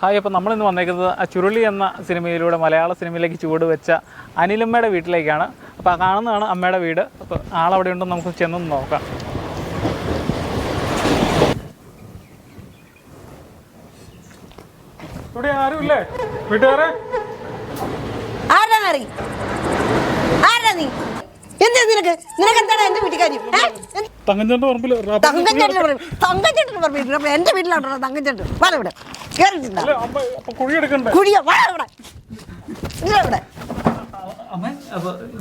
Hi അപ്പോൾ നമ്മളിന്ന് വന്നേക്കുന്നത് ആ ചുരുളി എന്ന സിനിമയിലൂടെ മലയാള സിനിമയിലേക്ക് ചുവട് വെച്ച അനിലമ്മയുടെ വീട്ടിലേക്കാണ്. അപ്പോൾ ആ കാണുന്നതാണ് അമ്മയുടെ വീട്. അപ്പോൾ ആളവിടെ ഉണ്ടെന്ന് നമുക്ക് ചെന്നൊന്ന് നോക്കാം. ഇവിടെ ആരുമില്ലേ? വീട്ടുകാരെ? തങ്കഞ്ചന്റെ പറമ്പിൽ തങ്കഞ്ചേട്ടൻ പറയും തങ്കഞ്ചേട്ടൻ പറഞ്ഞു എന്റെ വീട്ടിലാണോ തങ്കഞ്ചേട്ടൻ വാ ഇവിടെ. കേറിട്ടുണ്ടോ കുഴിയോ വാ ഇവിടെ. ഇവിടെ.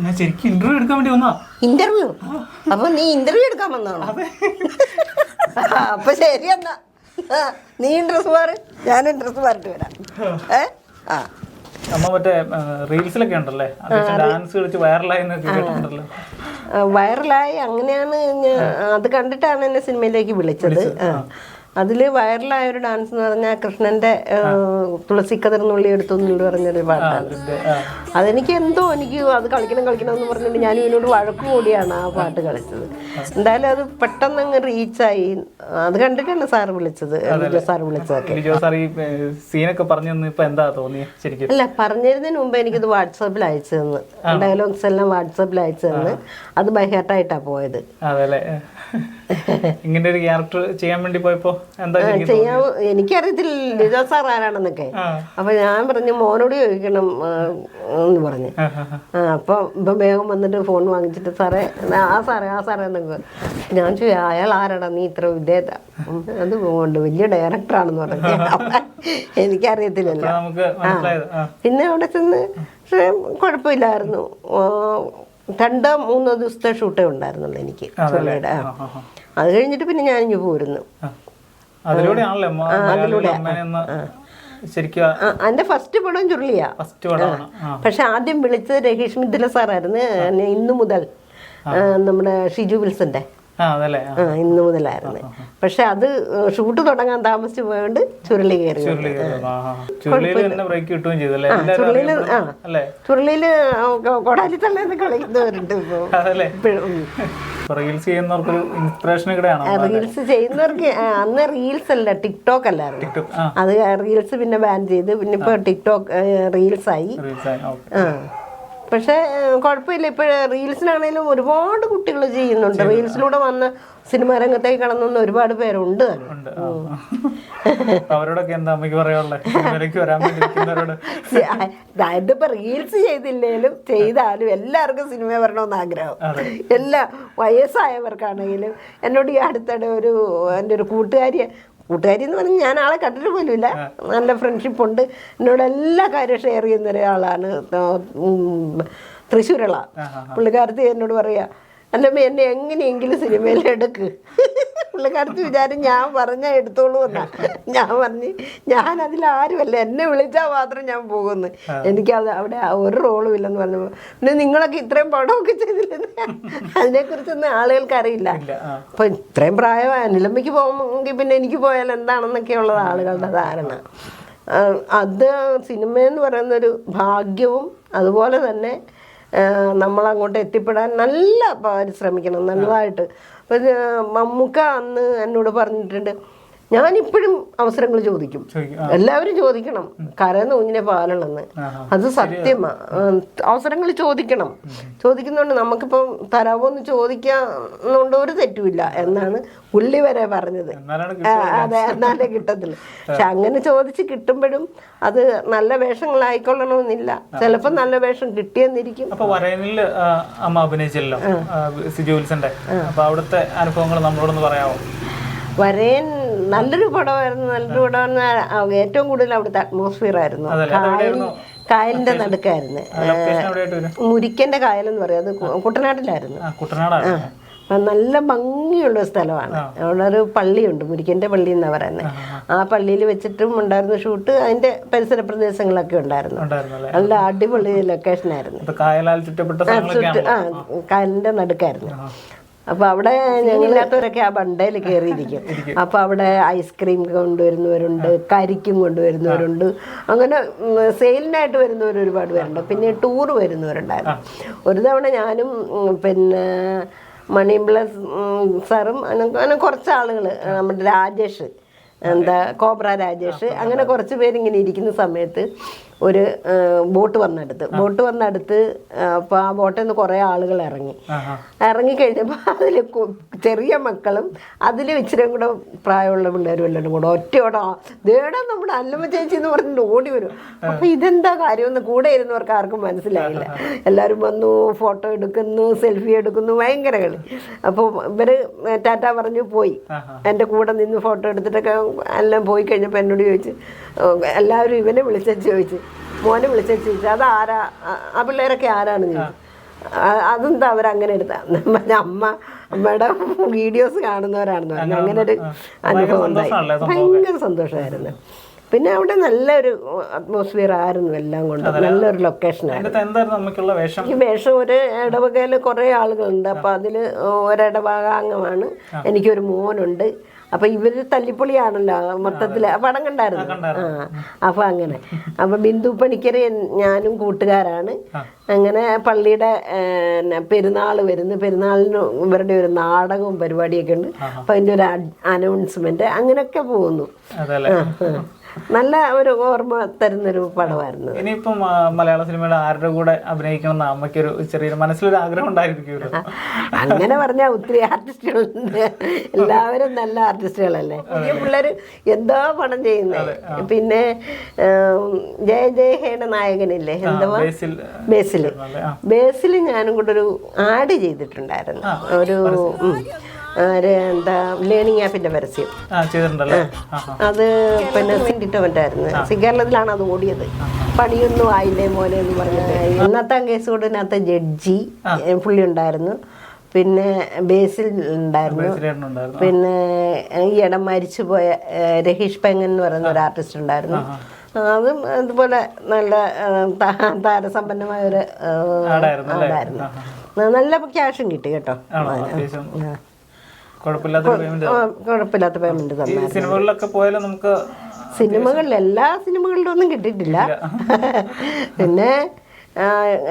ഞാൻ ശരിക്കും ഇന്റർവ്യൂ എടുക്കാൻ വേണ്ടി വന്നാ ഇന്റർവ്യൂ അപ്പൊ നീ ഇന്റർവ്യൂ എടുക്കാൻ വന്നാണോ അപ്പൊ ശരി എന്നാ. നീ ഡ്രസ് മാറി ഞാൻ ഡ്രസ് മാറിട്ട് വരാം. ഏ? ആ. അമ്മ മറ്റേ റീൽസിലൊക്കെ ഉണ്ടല്ലേ? അത്യാവശ്യം ഡാൻസ് കളിച്ച് വൈറലായി കേട്ടിട്ടുണ്ടല്ലോ. ആ, വൈറലായി അങ്ങനെയാണ് ഞാൻ അത് കണ്ടിട്ടാണ് എന്നെ സിനിമയിലേക്ക് വിളിച്ചത്. അതിൽ വൈറലായ ഒരു ഡാൻസ് എന്ന് പറഞ്ഞാൽ കൃഷ്ണന്റെ തുളസി കതിർന്നുള്ളി എടുത്തു എന്നുള്ള പറഞ്ഞൊരു പാട്ടാണ്. അതെനിക്ക് എന്തോ എനിക്ക് അത് കളിക്കണം കളിക്കണം എന്ന് പറഞ്ഞിട്ട് ഞാൻ ഇവനോട് വഴക്ക് കൂടിയാണ് ആ പാട്ട് കളിച്ചത്. എന്തായാലും അത് പെട്ടെന്ന് അങ്ങ് റീച്ചായി. അത് കണ്ടിട്ടാണ് സാറ് വിളിച്ചത് വിളിച്ചതൊക്കെ. ലിജോ സാർ ഈ സീനൊക്കെ പറഞ്ഞു എന്താ അല്ല പറഞ്ഞിരുന്നതിന് മുമ്പ് എനിക്കിത് വാട്സാപ്പിൽ അയച്ചു തന്നു. ഡയലോഗ്സ് എല്ലാം വാട്സാപ്പിൽ അയച്ചു തന്ന്. അത് ബൈഹാർട്ടായിട്ടാണ് പോയത്. അതെല്ലേ? ഇങ്ങനെ ഒരു ക്യാരക്ടർ ചെയ്യാൻ വേണ്ടി പോയപ്പോ എന്താ ചെയ്യാൻ എനിക്കറിയത്തില്ല ലിജോ സാർ ആരാണെന്നൊക്കെ. അപ്പൊ ഞാൻ പറഞ്ഞു മോനോട് ചോദിക്കണം എന്ന് പറഞ്ഞു. അപ്പൊ ഇപ്പൊ വേഗം വന്നിട്ട് ഫോൺ വാങ്ങിച്ചിട്ട് സാറേ ആ സാറേ ആ സാറേ എന്നൊക്കെ ഞാൻ ചോദിച്ചു അയാൾ ആരാടാ? നീ ഇത്ര വിദ്യത അത് പോകണ്ട് വലിയ ഡയറക്ടറാണെന്ന് പറഞ്ഞു. എനിക്കറിയത്തില്ലല്ലോ. പിന്നെ അവിടെ ചെന്ന് പക്ഷെ കുഴപ്പമില്ലായിരുന്നു. രണ്ടോ മൂന്നോ ദിവസത്തെ ഷൂട്ടേ ഉണ്ടായിരുന്നുള്ളൂ എനിക്ക് ചുള്ളിയുടെ. അത് കഴിഞ്ഞിട്ട് പിന്നെ ഞാൻ ഞാനിങ്ങ് പോരുന്നു. അതിലൂടെ എന്റെ ഫസ്റ്റ് പടം ചുരുളിയാ പക്ഷെ ആദ്യം വിളിച്ചത് രഹീഷ് മിഥില സാറായിരുന്നു ഇന്നു മുതൽ നമ്മുടെ ഷിജു വിൽസന്റെ. ഇന്നു മുതലായിരുന്നു. പക്ഷെ അത് ഷൂട്ട് തുടങ്ങാൻ താമസിച്ചു പോയോണ്ട് ചുരുളി കയറി ചുരുളിയിൽ ആ, ചുരുളിയിൽ കൊടാലി തള്ളേന്ന് കളിക്കുന്നവരുണ്ട് ഇപ്പൊ. റീൽസ് ചെയ്യുന്നവർക്ക് ഇൻസ്പിറേഷൻ റീൽസ് ചെയ്യുന്നവർക്ക് അന്ന് റീൽസ് അല്ല ടിക്ടോക്ക് അല്ലായിരുന്നു. അത് റീൽസ് പിന്നെ ബാൻ ചെയ്ത് പിന്നെ ഇപ്പൊ ടിക്ടോക്ക് റീൽസ് ആയി. ആ. പക്ഷേ കുഴപ്പമില്ല. ഇപ്പോൾ റീൽസിനാണേലും ഒരുപാട് കുട്ടികൾ ചെയ്യുന്നുണ്ട്. റീൽസിലൂടെ വന്ന് സിനിമാ രംഗത്തേക്ക് കടന്നുന്ന ഒരുപാട് പേരുണ്ട്. അവരോടൊക്കെ എന്താ അമ്മയ്ക്ക് പറയാനുള്ളത് അതായത് ഇപ്പൊ റീൽസ് ചെയ്തില്ലേലും ചെയ്താലും എല്ലാവർക്കും സിനിമ വരണമെന്ന് ആഗ്രഹം. എല്ലാ വയസ്സായവർക്കാണെങ്കിലും എന്നോട് ഈ അടുത്തിടെ ഒരു എന്റെ ഒരു കൂട്ടുകാരി കൂട്ടുകാരി എന്ന് പറഞ്ഞാൽ ഞാൻ ആളെ കണ്ടിട്ട് പോലുമില്ല. നല്ല ഫ്രണ്ട്ഷിപ്പ് ഉണ്ട്. എന്നോട് എല്ലാ കാര്യവും ഷെയർ ചെയ്യുന്ന ഒരാളാണ് തൃശ്ശൂരുള്ള പുള്ളിക്കാരത്തി എന്നോട് പറയാ അല്ലമ്മ എന്നെ എങ്ങനെയെങ്കിലും സിനിമയിൽ എടുക്ക്. പുള്ളിക്കാരത്ത് വിചാരം ഞാൻ പറഞ്ഞാൽ എടുത്തോളൂ എന്നാ. ഞാൻ പറഞ്ഞ് ഞാൻ അതിൽ ആരുമല്ല. എന്നെ വിളിച്ചാൽ മാത്രം ഞാൻ പോകുന്നു. എനിക്ക് അത് അവിടെ ഒരു റോളും ഇല്ലെന്ന് പറഞ്ഞപ്പോൾ പിന്നെ നിങ്ങളൊക്കെ ഇത്രയും പടമൊക്കെ ചെയ്തില്ലെന്ന്? അതിനെക്കുറിച്ചൊന്നും ആളുകൾക്ക് അറിയില്ല. അപ്പൊ ഇത്രയും പ്രായമായ അനിലമ്മയ്ക്ക് പോകുമെങ്കിൽ പിന്നെ എനിക്ക് പോയാൽ എന്താണെന്നൊക്കെ ഉള്ളത് ആളുകളുടെ ധാരണ. അത് സിനിമയെന്ന് പറയുന്നൊരു ഭാഗ്യവും അതുപോലെ തന്നെ ആ, നമ്മളങ്ങോട്ട് എത്തിപ്പെടാൻ നല്ല പരിശ്രമിക്കണം നല്ലതായിട്ട് മമ്മൂക്ക അന്ന് എന്നോട് പറഞ്ഞിട്ടുണ്ട് ഞാനിപ്പോഴും അവസരങ്ങൾ ചോദിക്കും. എല്ലാവരും ചോദിക്കണം. കരന്ന് കുഞ്ഞിനെ പാലുള്ളെന്ന്. ആഹാ. അത് സത്യമാ ഉം, അവസരങ്ങൾ ചോദിക്കണം. ചോദിക്കുന്നതുകൊണ്ട് നമുക്കിപ്പം തരാമോന്ന് ചോദിക്കാന്നുകൊണ്ട് ഒരു തെറ്റുമില്ല എന്നാണ് പുള്ളി വരെ പറഞ്ഞത്. അതെ എന്നാലേ കിട്ടത്തില്ല പക്ഷെ അങ്ങനെ ചോദിച്ച് കിട്ടുമ്പോഴും അത് നല്ല വേഷങ്ങളായിക്കൊള്ളണമെന്നില്ല. ചിലപ്പോൾ നല്ല വേഷം കിട്ടിയെന്നിരിക്കും. അപ്പൊ വരയനിൽ അമ്മ അഭിനയിച്ചല്ലോ ആ, സിജു വിൽസന്റെ അപ്പൊ അവിടുത്തെ അനുഭവങ്ങൾ നമ്മളോടൊന്ന് പറയാമോ വരേൻ നല്ലൊരു പടമായിരുന്നു നല്ലൊരു പടമെന്ന് ഏറ്റവും കൂടുതൽ അവിടുത്തെ അറ്റ്മോസ്ഫിയർ ആയിരുന്നു? കായൽ? കായലിന്റെ നടുക്കായിരുന്നു. മുരിക്കന്റെ കായൽ കായലെന്ന് പറയും. അത് കുട്ടനാട്ടിലായിരുന്നു. നല്ല ഭംഗിയുള്ള സ്ഥലമാണ്. അവിടെ ഒരു പള്ളിയുണ്ട് മുരിക്കന്റെ പള്ളി എന്നാ പറയുന്നത് ആ പള്ളിയിൽ വെച്ചിട്ടും ഉണ്ടായിരുന്ന ഷൂട്ട് അതിന്റെ പരിസര പ്രദേശങ്ങളൊക്കെ ഉണ്ടായിരുന്നു. നല്ല അടിപൊളി ലൊക്കേഷൻ ആയിരുന്നു. ആ കായലിന്റെ നടുക്കായിരുന്നു. അപ്പൊ അവിടെ ഞങ്ങളില്ലാത്തവരൊക്കെ ആ ബണ്ടയിൽ കയറിയിരിക്കും അപ്പൊ അവിടെ ഐസ്ക്രീം കൊണ്ടുവരുന്നവരുണ്ട് കരിക്കും കൊണ്ടുവരുന്നവരുണ്ട്. അങ്ങനെ സെയിലിനായിട്ട് വരുന്നവർ ഒരുപാട് പേരുണ്ട്. പിന്നെ ടൂർ വരുന്നവരുണ്ടായിരുന്നു. ഒരു തവണ ഞാനും പിന്നെ പിന്നെ പ്ലസ് സാറും അങ്ങനെ അങ്ങനെ കുറച്ച് ആളുകൾ നമ്മുടെ രാജേഷ് എന്താ കോബ്ര രാജേഷ് അങ്ങനെ കുറച്ച് പേരിങ്ങനെ ഇരിക്കുന്ന സമയത്ത് ഒരു ബോട്ട് വന്നെടുത്ത്. ബോട്ട് വന്നെടുത്ത് അപ്പോൾ ആ ബോട്ടിൽ നിന്ന് കുറേ ആളുകൾ ഇറങ്ങി. ഇറങ്ങി കഴിഞ്ഞപ്പോൾ അതിൽ ചെറിയ മക്കളും അതിൽ ഇച്ചിരി കൂടെ പ്രായമുള്ള പിള്ളേരും എല്ലാവരും കൂടെ ഒറ്റയോടെ. ദേടാ നമ്മുടെ അല്ലമ്മ ചേച്ചി എന്ന് പറഞ്ഞിട്ട് ഓടി വരും. അപ്പൊ ഇതെന്താ കാര്യമെന്ന് കൂടെ ഇരുന്നവർക്ക് ആർക്കും മനസ്സിലായില്ല. എല്ലാവരും വന്നു ഫോട്ടോ എടുക്കുന്നു സെൽഫി എടുക്കുന്നു ഭയങ്കര കളി. അപ്പോൾ ഇവർ ടാറ്റ പറഞ്ഞു പോയി. എന്റെ എന്റെ കൂടെ നിന്ന് ഫോട്ടോ എടുത്തിട്ടൊക്കെ എല്ലാം പോയി കഴിഞ്ഞപ്പോൾ എന്നോട് ചോദിച്ചു എല്ലാവരും ഇവനെ വിളിച്ചു ചോദിച്ചു. മോനെ വിളിച്ച ചോദിച്ചു അത് ആരാ? ആ- പിള്ളേരൊക്കെ ആരാണെന്ന് ചോദിച്ചു അതെന്താ അവരങ്ങനെ എടുത്ത? അമ്മ അമ്മയുടെ വീഡിയോസ് കാണുന്നവരാണെന്ന് പറഞ്ഞു. അങ്ങനെ ഒരു അനുഭവം ഉണ്ടായി. ഭയങ്കര സന്തോഷമായിരുന്നു. പിന്നെ അവിടെ നല്ലൊരു അറ്റ്മോസ്ഫിയർ ആയിരുന്നു എല്ലാം കൊണ്ട്. നല്ലൊരു ലൊക്കേഷനായിരുന്നു ഈ വേഷം ഒരു ഇടവകയിൽ കുറേ ആളുകളുണ്ട്. അപ്പൊ അതിൽ ഒരിടവക അംഗമാണ് എനിക്കൊരു മോനുണ്ട്. അപ്പൊ ഇവർ തല്ലിപ്പൊളിയാണല്ലോ മൊത്തത്തിൽ. പടം കണ്ടായിരുന്നു? ആ അപ്പൊ അങ്ങനെ. അപ്പൊ ബിന്ദു പണിക്കര് ഞാനും കൂട്ടുകാരാണ്. അങ്ങനെ പള്ളിയുടെ പെരുന്നാൾ വരുന്നു. പെരുന്നാളിന് ഇവരുടെ ഒരു നാടകവും പരിപാടിയൊക്കെ ഉണ്ട്. അപ്പൊ അതിന്റെ ഒരു അനൗൺസ്മെന്റ് അങ്ങനെയൊക്കെ പോകുന്നു. ആ. നല്ല ഒരു ഓർമ്മ തരുന്നൊരു പടമായിരുന്നു ഇനിയിപ്പം മലയാള സിനിമയുടെ ആരുടെ കൂടെ അഭിനയിക്കണമെന്ന് അമ്മയ്ക്കൊരു ചെറിയൊരു മനസ്സിലൊരു ആഗ്രഹം ഉണ്ടായിരിക്കുമല്ലോ. അങ്ങനെ പറഞ്ഞാൽ ഒത്തിരി ആർട്ടിസ്റ്റുകളുണ്ട്. എല്ലാവരും നല്ല ആർട്ടിസ്റ്റുകളല്ലേ? പുതിയ പിള്ളേർ എന്തോ പണം ചെയ്യുന്നത് പിന്നെ ജയ ജയ ഹേയുടെ നായകനില്ലേ? എന്തോ ബേസിൽ ബേസിൽ ഞാനും കൂടെ ഒരു ആഡ് ചെയ്തിട്ടുണ്ടായിരുന്നു. ഒരു എന്താ ലേണിംഗ് ആപ്പിന്റെ പരസ്യം. അത് പിന്നെ വേണ്ടിയിട്ടവന്റായിരുന്നു കേരളത്തിലാണ് അത് ഓടിയത്. പണിയൊന്നും ആയില്ലേ മോനെ എന്ന് പറഞ്ഞിട്ട്. ഇന്നത്തെ കേസ് കൂടിനകത്ത് ജഡ്ജി പുള്ളി ഉണ്ടായിരുന്നു. പിന്നെ ബേസിൽ ഉണ്ടായിരുന്നു. പിന്നെ ഈ ഇടം മരിച്ചു പോയ രഹീഷ് പെങ്ങൻ എന്ന് പറയുന്ന ഒരു ആർട്ടിസ്റ്റ് ഉണ്ടായിരുന്നു. അതും ഇതുപോലെ നല്ല താരസമ്പന്നമായ ഒരു ആടായിരുന്നു നല്ല ക്യാഷും കിട്ടി കേട്ടോ. കുഴപ്പമില്ലാത്ത പേയ്മെന്റ് സിനിമകളിലൊക്കെ പോയാലും നമുക്ക് സിനിമകളിൽ എല്ലാ സിനിമകളിലും ഒന്നും കിട്ടിയിട്ടില്ല. പിന്നെ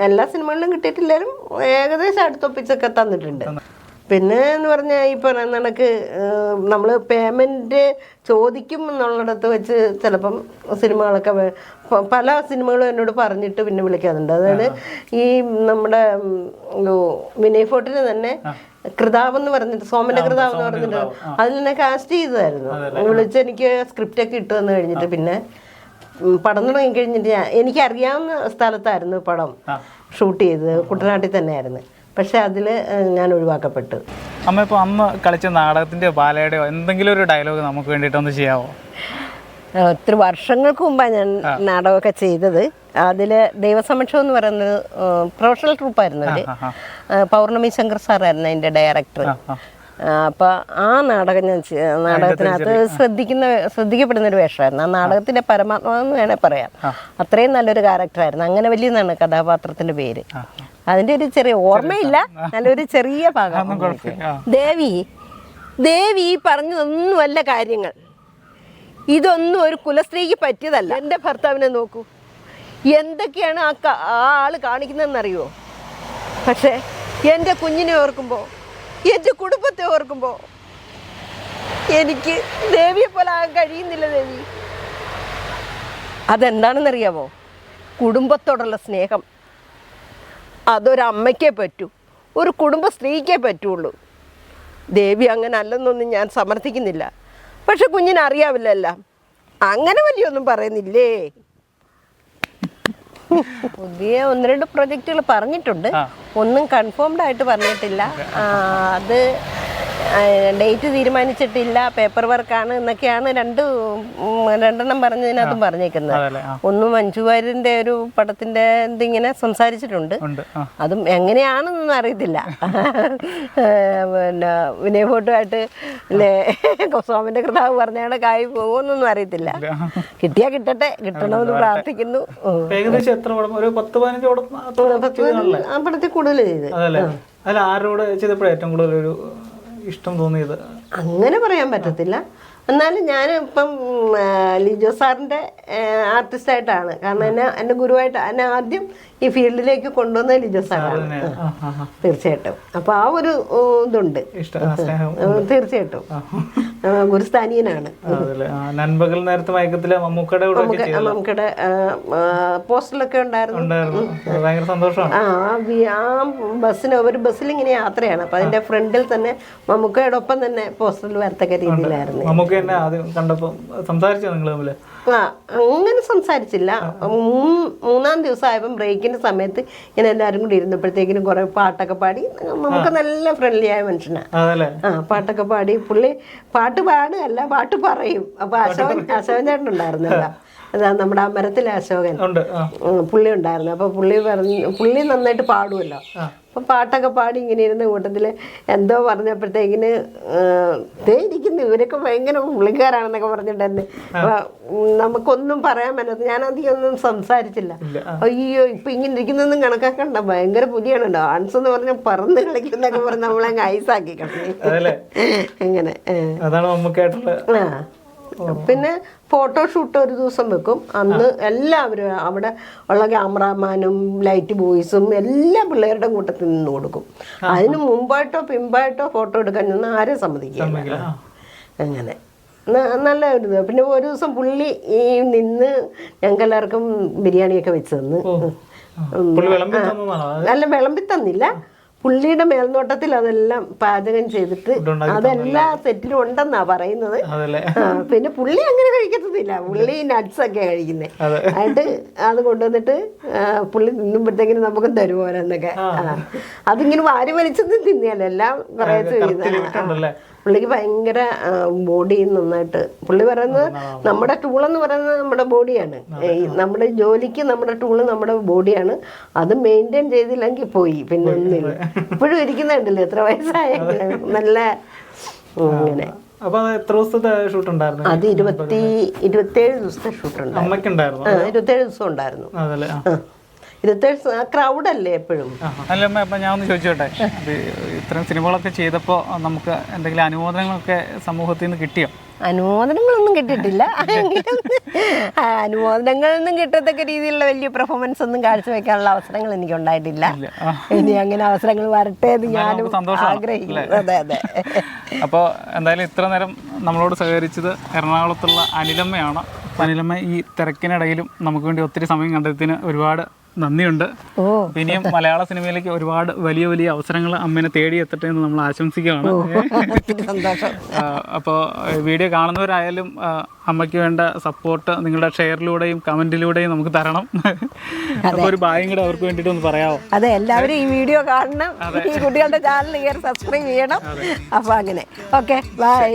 എല്ലാ സിനിമകളിലും കിട്ടിയിട്ടില്ലാലും ഏകദേശം അടുത്തൊപ്പിച്ചൊക്കെ തന്നിട്ടുണ്ട്. പിന്നെ എന്ന് പറഞ്ഞാൽ ഈ പറയുന്ന കണക്ക് നമ്മൾ പേയ്മെന്റ് ചോദിക്കും എന്നുള്ളിടത്ത് വെച്ച് ചിലപ്പം സിനിമകളൊക്കെ പല സിനിമകളും എന്നോട് പറഞ്ഞിട്ട് പിന്നെ വിളിക്കാറുണ്ട്. അതായത് ഈ നമ്മുടെ വിനയ് ഫോർട്ടിന് തന്നെ കൃതാവ് എന്ന് പറഞ്ഞിട്ട് സോമന്റെ കൃതാവ് എന്ന് പറഞ്ഞിട്ട് അതിൽ നിന്നെ കാസ്റ്റ് ചെയ്തതായിരുന്നു. വിളിച്ച് എനിക്ക് സ്ക്രിപ്റ്റ് ഒക്കെ ഇട്ട് തന്നു കഴിഞ്ഞിട്ട് പിന്നെ പടം തുടങ്ങി കഴിഞ്ഞിട്ട് ഞാൻ എനിക്കറിയാവുന്ന സ്ഥലത്തായിരുന്നു പടം ഷൂട്ട് ചെയ്തത്. കുട്ടനാട്ടിൽ തന്നെയായിരുന്നു. പക്ഷെ അതിൽ ഞാൻ ഒഴിവാക്കപ്പെട്ടു. അമ്മ ഇപ്പോൾ അമ്മ കളിച്ച നാടകത്തിന്റെ ബാലയുടെയോ എന്തെങ്കിലും ഒരു ഡയലോഗ് നമുക്ക് വേണ്ടിയിട്ടൊന്ന് ചെയ്യാമോ ഒത്തിരി വർഷങ്ങൾക്ക് മുമ്പാണ് ഞാൻ നാടകമൊക്കെ ചെയ്തത്. അതിൽ ദൈവസമക്ഷം എന്ന് പറയുന്നത് പ്രൊഫഷണൽ ട്രൂപ്പായിരുന്നു അവർ പൗർണമി ശങ്കർ സാറായിരുന്നു അതിന്റെ ഡയറക്ടർ. അപ്പൊ ആ നാടകം ഞാൻ നാടകത്തിനകത്ത് ശ്രദ്ധിക്കുന്ന ശ്രദ്ധിക്കപ്പെടുന്ന ഒരു വേഷമായിരുന്നു. ആ നാടകത്തിന്റെ പരമാത്മാവെന്ന് വേണേൽ പറയാം. അത്രയും നല്ലൊരു ക്യാരക്ടറായിരുന്നു. അങ്ങനെ വലിയ നാണ് കഥാപാത്രത്തിന്റെ പേര് അതിന്റെ ഒരു ചെറിയ ഓർമ്മയില്ല. നല്ലൊരു ചെറിയ ഭാഗം. ദേവി ദേവി പറഞ്ഞതൊന്നും അല്ല കാര്യങ്ങൾ. ഇതൊന്നും ഒരു കുലസ്ത്രീക്ക് പറ്റിയതല്ല. എന്റെ ഭർത്താവിനെ നോക്കൂ. എന്തൊക്കെയാണ് ആ ആൾ ആ ആൾ കാണിക്കുന്നതെന്നറിയോ പക്ഷേ എന്റെ കുഞ്ഞിനെ ഓർക്കുമ്പോൾ എന്റെ കുടുംബത്തെ ഓർക്കുമ്പോൾ എനിക്ക് ദേവിയെ പോലെ ആകാൻ കഴിയുന്നില്ല ദേവി. അതെന്താണെന്നറിയാമോ കുടുംബത്തോടുള്ള സ്നേഹം. അതൊരമ്മയ്ക്കേ പറ്റൂ ഒരു കുടുംബ സ്ത്രീക്കേ പറ്റുള്ളൂ. ദേവി അങ്ങനെ അല്ലെന്നൊന്നും ഞാൻ സമർത്ഥിക്കുന്നില്ല. പക്ഷെ കുഞ്ഞിനറിയാവില്ലല്ല. അങ്ങനെ വലിയൊന്നും പറയുന്നില്ലേ? പുതിയ ഒന്ന് രണ്ട് പ്രൊജക്റ്റുകൾ പറഞ്ഞിട്ടുണ്ട്. ഒന്നും കൺഫേംഡ് ആയിട്ട് പറഞ്ഞിട്ടില്ല. അത് ഡേറ്റ് തീരുമാനിച്ചിട്ടില്ല പേപ്പർ വർക്കാണ് എന്നൊക്കെയാണ് രണ്ട് രണ്ടെണ്ണം പറഞ്ഞതിനകത്തും പറഞ്ഞേക്കുന്നത്. ഒന്ന് മഞ്ജു വാര്യന്റെ ഒരു പടത്തിന്റെ എന്തിങ്ങനെ സംസാരിച്ചിട്ടുണ്ട്. അതും എങ്ങനെയാണെന്നൊന്നും അറിയത്തില്ല. പിന്നെ വിനയ് ഫോട്ടുമായിട്ട് സോമന്റെ കൃതാവ് പറഞ്ഞാണ് കായ് പോകുമെന്നൊന്നും അറിയത്തില്ല. കിട്ടിയാ കിട്ടട്ടെ കിട്ടണമെന്ന് പ്രാർത്ഥിക്കുന്നു. ഏകദേശം എത്ര ഒരു പത്ത് പതിനഞ്ച് പടത്തിൽ കൂടുതൽ ചെയ്ത്. അല്ല? അതിൽ ആരോട് ചെയ്തപ്പോഴാണ് ഏറ്റവും കൂടുതൽ ഒരു ഇഷ്ടം തോന്നിയത്? അങ്ങനെ പറയാൻ പറ്റത്തില്ല. എന്നാലും ഞാൻ ഇപ്പം ലിജോ സാറിന്റെ ആർട്ടിസ്റ്റായിട്ടാണ്. കാരണം എന്നെ എന്റെ ഗുരുവായിട്ട് എന്നെ ആദ്യം ഈ ഫീൽഡിലേക്ക് കൊണ്ടുവന്ന ലിജോ സാറാണ്. തീർച്ചയായിട്ടും. അപ്പോൾ ആ ഒരു ഇതുണ്ട്. തീർച്ചയായിട്ടും. ഗുരുസ്ഥാനീയനാണ്. നൻപകൽ നേരത്തെ മയക്കത്തിലെ മമ്മൂക്കയുടെ നമുക്കിടെ പോസ്റ്ററിലൊക്കെ ഉണ്ടായിരുന്നു. ആ ബസ്സിന് ഒരു ബസ്സിൽ ഇങ്ങനെ യാത്രയാണ്. അപ്പൊ അതിന്റെ ഫ്രണ്ടിൽ തന്നെ മമ്മൂക്കയോടൊപ്പം തന്നെ പോസ്റ്ററിൽ വരത്തക്ക രീതിയിലായിരുന്നു. മമ്മൂക്ക തന്നെ ആദ്യം കണ്ടപ്പോ സംസാരിച്ചോ നിങ്ങൾ തമ്മിൽ? ആ അങ്ങനെ സംസാരിച്ചില്ല. മൂന്ന് മൂന്നാം ദിവസം ആയപ്പം ബ്രേക്കിന്റെ സമയത്ത് ഇങ്ങനെ എല്ലാവരും കൂടി ഇരുന്നപ്പോഴത്തേക്കിനും കുറെ പാട്ടൊക്കെ പാടി. നമുക്ക് നല്ല ഫ്രണ്ട്ലി ആയ മനുഷ്യനാണ് ആ പാട്ടൊക്കെ പാടി പുള്ളി പാട്ട് പാടുകയല്ല പാട്ട് പറയും. അപ്പൊ അശോകൻ അശോകൻ ചേട്ടൻ ഉണ്ടായിരുന്നല്ലോ അതാ നമ്മുടെ അമരത്തിലെ അശോകൻ. പുള്ളി ഉണ്ടായിരുന്നു. അപ്പൊ പുള്ളി പറഞ്ഞു പുള്ളി നന്നായിട്ട് പാടുമല്ലോ അപ്പൊ പാട്ടൊക്കെ പാടി ഇങ്ങനെ ഇരുന്ന കൂട്ടത്തിൽ എന്തോ പറഞ്ഞപ്പോഴത്തേക്കിന് ആ, ഇരിക്കുന്നു ഇവരൊക്കെ ഭയങ്കര പുള്ളിക്കാരാണെന്നൊക്കെ പറഞ്ഞിട്ടുണ്ട്. അപ്പൊ ഉം, നമുക്കൊന്നും പറയാൻ പറ്റാത്ത ഞാൻ അധികം ഒന്നും സംസാരിച്ചില്ല. അയ്യോ ഇപ്പൊ ഇങ്ങനെ ഇരിക്കുന്നൊന്നും കണക്കാക്കണ്ട. ഭയങ്കര പുലിയാണ് ഡാൻസ് എന്ന് പറഞ്ഞ പറന്ന് കളിക്കുന്നൊക്കെ പറഞ്ഞ് നമ്മളെ ഐസാക്കി കളഞ്ഞു. അതല്ലേ? അങ്ങനെ അതാണ് മമ്മൂക്കായിട്ടുള്ള ആ. പിന്നെ ഫോട്ടോഷൂട്ട് ഒരു ദിവസം വെക്കും. അന്ന് എല്ലാവരും അവിടെ ഉള്ള ക്യാമറാമാനും ലൈറ്റ് ബോയ്സും എല്ലാ പിള്ളേരുടെ കൂട്ടത്തിൽ നിന്ന് കൊടുക്കും. അതിന് മുമ്പായിട്ടോ പിമ്പായിട്ടോ ഫോട്ടോ എടുക്കാൻ നിന്ന് ആരും സമ്മതിക്കില്ല. അങ്ങനെ. നല്ല ഒരു പിന്നെ ഒരു ദിവസം പുള്ളി ഈ നിന്ന് ഞങ്ങൾക്ക് എല്ലാവർക്കും ബിരിയാണിയൊക്കെ വെച്ച് തന്ന്. നല്ല വിളമ്പി തന്നില്ല. പുള്ളിയുടെ മേൽനോട്ടത്തിൽ അതെല്ലാം പാചകം ചെയ്തിട്ട് അതെല്ലാ സെറ്റിലും ഉണ്ടെന്നാ പറയുന്നത്. പിന്നെ പുള്ളി അങ്ങനെ കഴിക്കത്തില്ല പുള്ളി നട്ട്സ് ഒക്കെ കഴിക്കുന്നേ. ആയിട്ട് അത് കൊണ്ടുവന്നിട്ട് പുള്ളി തിന്നുമ്പോഴത്തേക്കിനും നമുക്ക് തരുമോരെന്നൊക്കെ അതിങ്ങനെ വാരി വലിച്ചൊന്നും തിന്നിയല്ല. എല്ലാം കുറേ പുള്ളിക്ക് ഭയങ്കര ബോഡി നന്നായിട്ട്. പുള്ളി പറയുന്നത് നമ്മുടെ ടൂൾ എന്ന് പറയുന്നത് നമ്മുടെ ബോഡിയാണ് നമ്മുടെ ജോലിക്ക് നമ്മുടെ ടൂൾ നമ്മുടെ ബോഡിയാണ് അത് മെയിന്റെയിൻ ചെയ്തില്ലെങ്കിൽ പോയി പിന്നെ ഒന്നുമില്ല. ഇപ്പോഴും ഇരിക്കുന്നുണ്ടല്ലോ എത്ര വയസ്സായ നല്ല അങ്ങനെ അത് എത്ര ദിവസത്തെ ഷൂട്ട് ഉണ്ടായിരുന്നു? അത് ഇരുപത്തി ഇരുപത്തേഴ് ദിവസത്തെ ഷൂട്ടുണ്ടായിരുന്നു അമ്മയ്ക്കുണ്ടായിരുന്നു ആ ഇരുപത്തേഴ് ദിവസം ഉണ്ടായിരുന്നു. അതല്ലേ ആ ക്രൗഡല്ലേ എപ്പോഴും? അല്ല അമ്മ അപ്പം ഞാൻ ഒന്ന് ചോദിച്ചോട്ടെ? ഇത്തരം സിനിമകളൊക്കെ ചെയ്തപ്പോൾ നമുക്ക് എന്തെങ്കിലും അനുമോദനങ്ങളൊക്കെ സമൂഹത്തിൽ നിന്ന് കിട്ടിയോ? അനുമോദനങ്ങളൊന്നും കിട്ടിയിട്ടില്ല. അനുമോദനങ്ങളൊന്നും കിട്ടത്തക്ക രീതിയിലുള്ള വലിയ പെർഫോമൻസ് ഒന്നും കാഴ്ചവെക്കാനുള്ള അവസരങ്ങൾ എനിക്ക് ഉണ്ടായിട്ടില്ല. ഇനി അങ്ങനെ അവസരങ്ങൾ വരട്ടെ എന്ന് ഞാനും സന്തോഷമാണ്, ആഗ്രഹിക്കുന്നു. അതെ അതെ. അപ്പോൾ എന്തായാലും ഇത്ര നേരം നമ്മളോട് സഹകരിച്ചത് എറണാകുളത്തുള്ള അനിലമ്മയാണ്. അനിലമ്മ ഈ തിരക്കിനിടയിലും നമുക്ക് വേണ്ടി ഒത്തിരി സമയം കണ്ടെത്തിന് ഒരുപാട് നന്ദിയുണ്ട്. ഇനിയും മലയാള സിനിമയിലേക്ക് ഒരുപാട് വലിയ വലിയ അവസരങ്ങൾ അമ്മേനെ തേടി എത്തട്ടെ എന്ന് നമ്മൾ ആശംസിക്കുകയാണ്. അപ്പോൾ വീഡിയോ കാണുന്നവരായാലും അമ്മയ്ക്ക് വേണ്ട സപ്പോർട്ട് നിങ്ങളുടെ ഷെയറിലൂടെയും കമന്റിലൂടെയും നമുക്ക് തരണം. അപ്പോൾ ഒരു ഭാഗ്യം കൂടെ അവർക്ക് വേണ്ടിയിട്ട് ഒന്ന് പറയാമോ അതെ എല്ലാവരും ഈ വീഡിയോ കാണണം. ഈ കുട്ടികളുടെ ചാനൽ കയറി സബ്സ്ക്രൈബ് ചെയ്യണം. അപ്പോൾ അങ്ങനെ. Okay bye